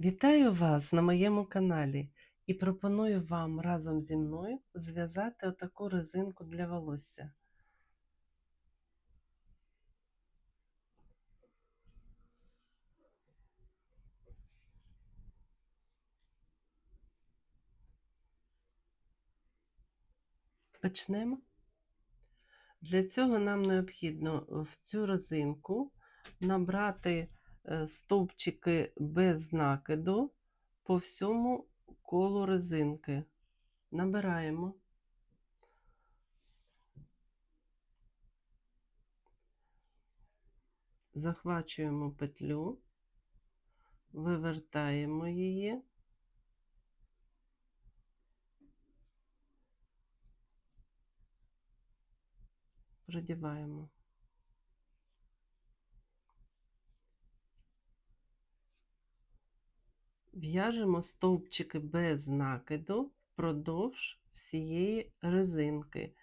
Вітаю вас на моєму каналі і пропоную вам разом зі мною зв'язати отаку резинку для волосся. Почнемо. Для цього нам необхідно в цю резинку набрати стовпчики без накиду по всьому колу резинки. Набираємо. Захвачуємо петлю, вивертаємо її. Продіваємо. В'яжемо стовпчики без накиду впродовж всієї резинки,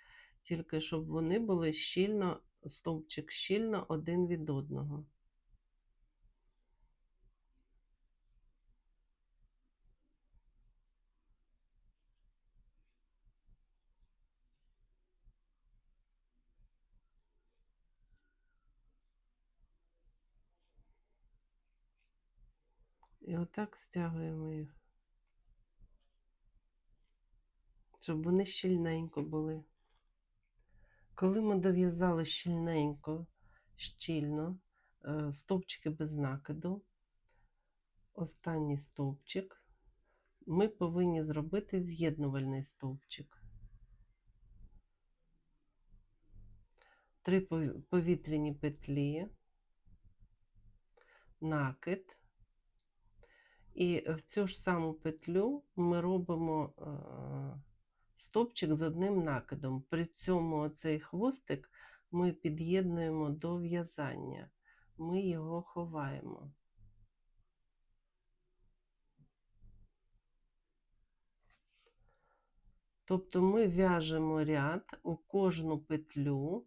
тільки щоб вони були щільно, стовпчик щільно один від одного. І отак стягуємо їх, щоб вони щільненько були. Коли ми дов'язали щільненько, щільно, е, стовпчики без накиду, останній стовпчик, ми повинні зробити з'єднувальний стовпчик. Три повітряні петлі, накид. І в цю ж саму петлю ми робимо е, стовпчик з одним накидом. При цьому цей хвостик ми під'єднуємо до в'язання, ми його ховаємо. Тобто ми в'яжемо ряд у кожну петлю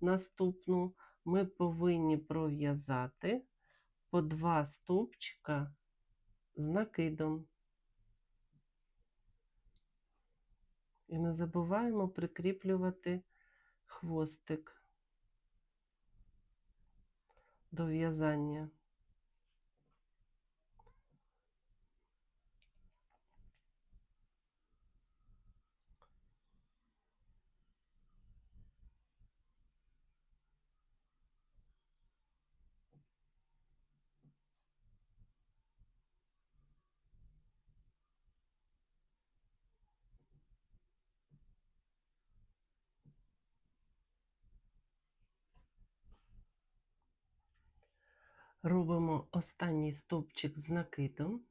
наступну ми повинні пров'язати по два стовпчика з накидом. І не забуваємо прикріплювати хвостик до в'язання. Робимо останній стовпчик з накидом.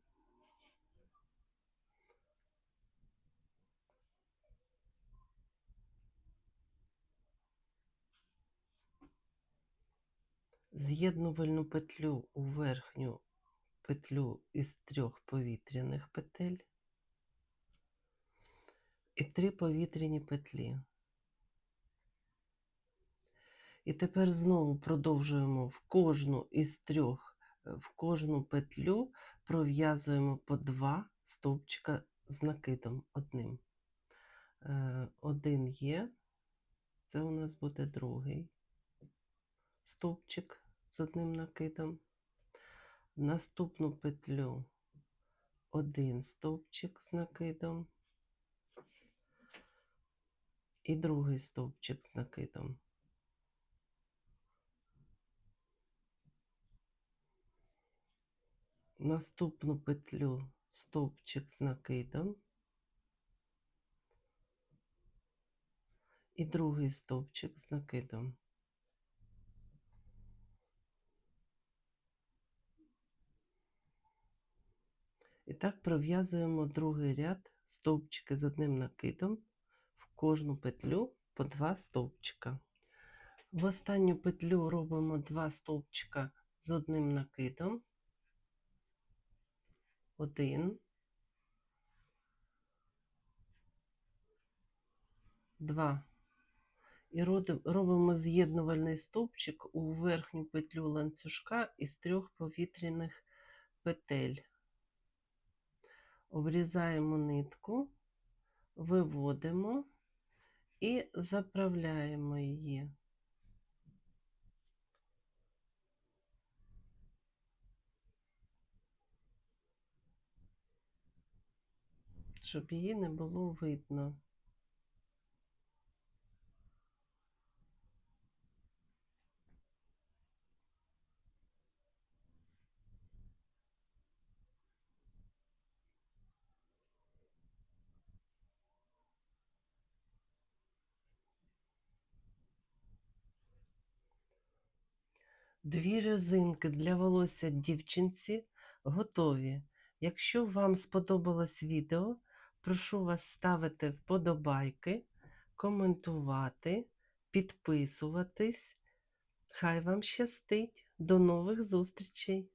З'єднувальну петлю у верхню петлю із трьох повітряних петель і три повітряні петлі. І тепер знову продовжуємо в кожну із трьох, е, в кожну петлю пров'язуємо по два стовпчика з накидом одним. Е, Один є, це у нас буде другий стовпчик з одним накидом. Наступну петлю один стовпчик з накидом і другий стовпчик з накидом. Наступну петлю стовпчик з накидом і другий стовпчик з накидом. І так пров'язуємо другий ряд стовпчики з одним накидом в кожну петлю по два стовпчика. В останню петлю робимо два стовпчика з одним накидом. Один, два. І робимо з'єднувальний стовпчик у верхню петлю ланцюжка із трьох повітряних петель. Обрізаємо нитку, виводимо і заправляємо її. Щоб її не було видно. Дві резинки для волосся дівчинці готові. Якщо вам сподобалось відео, прошу вас ставити вподобайки, коментувати, підписуватись. Хай вам щастить! До нових зустрічей!